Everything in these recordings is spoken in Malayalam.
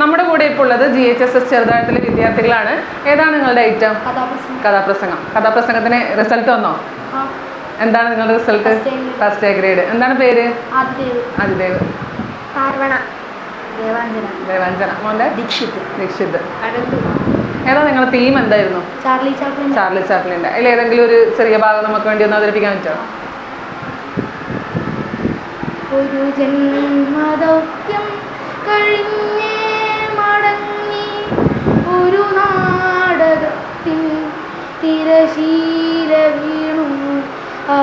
നമ്മുടെ കൂടെ ഇപ്പോൾ ഉള്ളത് ജി എച്ച് എസ് എസ് ചെറുതാഴത്തിലെ വിദ്യാർത്ഥികളാണ്. ഏതാണ് നിങ്ങളുടെ ഐറ്റം? കഥാപ്രസംഗം. കഥാപ്രസംഗം. കഥാപ്രസംഗത്തിന് റിസൾട്ട് വന്നോ എന്താണ് നിങ്ങളുടെ റിസൾട്ട്. ഫസ്റ്റ് എ ഗ്രേഡ് എന്താണ് പേര്? അതിദേവ് പാർവണ. ദേവാഞ്ജന. ദേവാഞ്ജന. മോന്റെ? ദീക്ഷിത്. ദീക്ഷിത്. അനന്തു ഏതാ നിങ്ങളുടെ തീം എന്തായിരുന്നു? ചാർലി ചാപ്ലിൻ ചാർലി ചാപ്ലിന്റെ. അതിൽ ഏതെങ്കിലും ഒരു ചെറിയ ഭാഗം നമുക്ക് വേണ്ടി ഒന്ന് അവതരിപ്പിക്കാൻ പറ്റുമോ? ഒരു ജന്മദൗത്യം വീണു ആ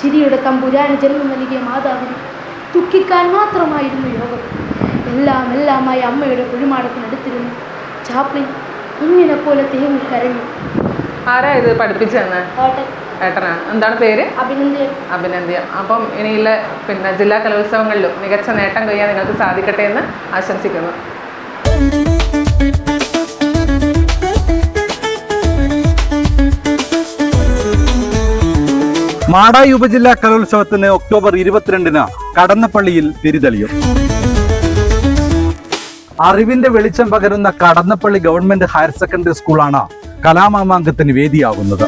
ചിരിയുടെ തമ്പുരാന് ജന്മം നൽകിയ മാതാവിന് ദുഃഖിക്കാൻ മാത്രമായിരുന്നു യോഗം എല്ലാം എല്ലാമായി അമ്മയുടെ കുഴിമാടത്തിനടുത്തിരുന്നു ചാപ്ലിൻ കുഞ്ഞിനെ പോലെ തേങ്ങി കരഞ്ഞു ആരാ ഇത് പഠിപ്പിച്ചു തന്നെ ഏട്ടൻ ഏട്ടനാണ്. എന്താണ് പേര്? അഭിനന്ദ്യ അഭിനന്ദിയം അപ്പം ഇനിയുള്ള പിന്നെ ജില്ലാ കലോത്സവങ്ങളിലും മികച്ച നേട്ടം കൊയ്യാൻ നിങ്ങൾക്ക് സാധിക്കട്ടെ എന്ന് ആശംസിക്കുന്നു. മാടായി ഉപജില്ലാ കലോത്സവത്തിന് ഒക്ടോബർ ഇരുപത്തിരണ്ടിന് കടന്നപ്പള്ളിയിൽ തിരിതെളിയും. അറിവിന്റെ വെളിച്ചം പകരുന്ന കടന്നപ്പള്ളി ഗവൺമെന്റ് ഹയർ സെക്കൻഡറി സ്കൂളാണ് കലാമാമാങ്കത്തിന് വേദിയാകുന്നത്.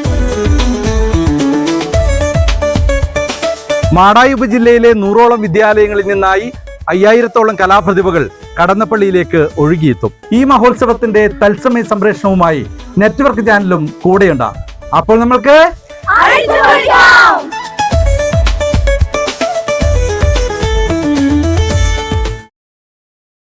മാടായി ജില്ലയിലെ നൂറോളം വിദ്യാലയങ്ങളിൽ നിന്നായി അയ്യായിരത്തോളം കലാപ്രതിഭകൾ കടന്നപ്പള്ളിയിലേക്ക് ഒഴുകിയെത്തും. ഈ മഹോത്സവത്തിന്റെ തത്സമയ സംപ്രേഷണവുമായി നെറ്റ്വർക്ക് ചാനലും കൂടെയുണ്ട്. അപ്പോൾ നമ്മൾക്ക്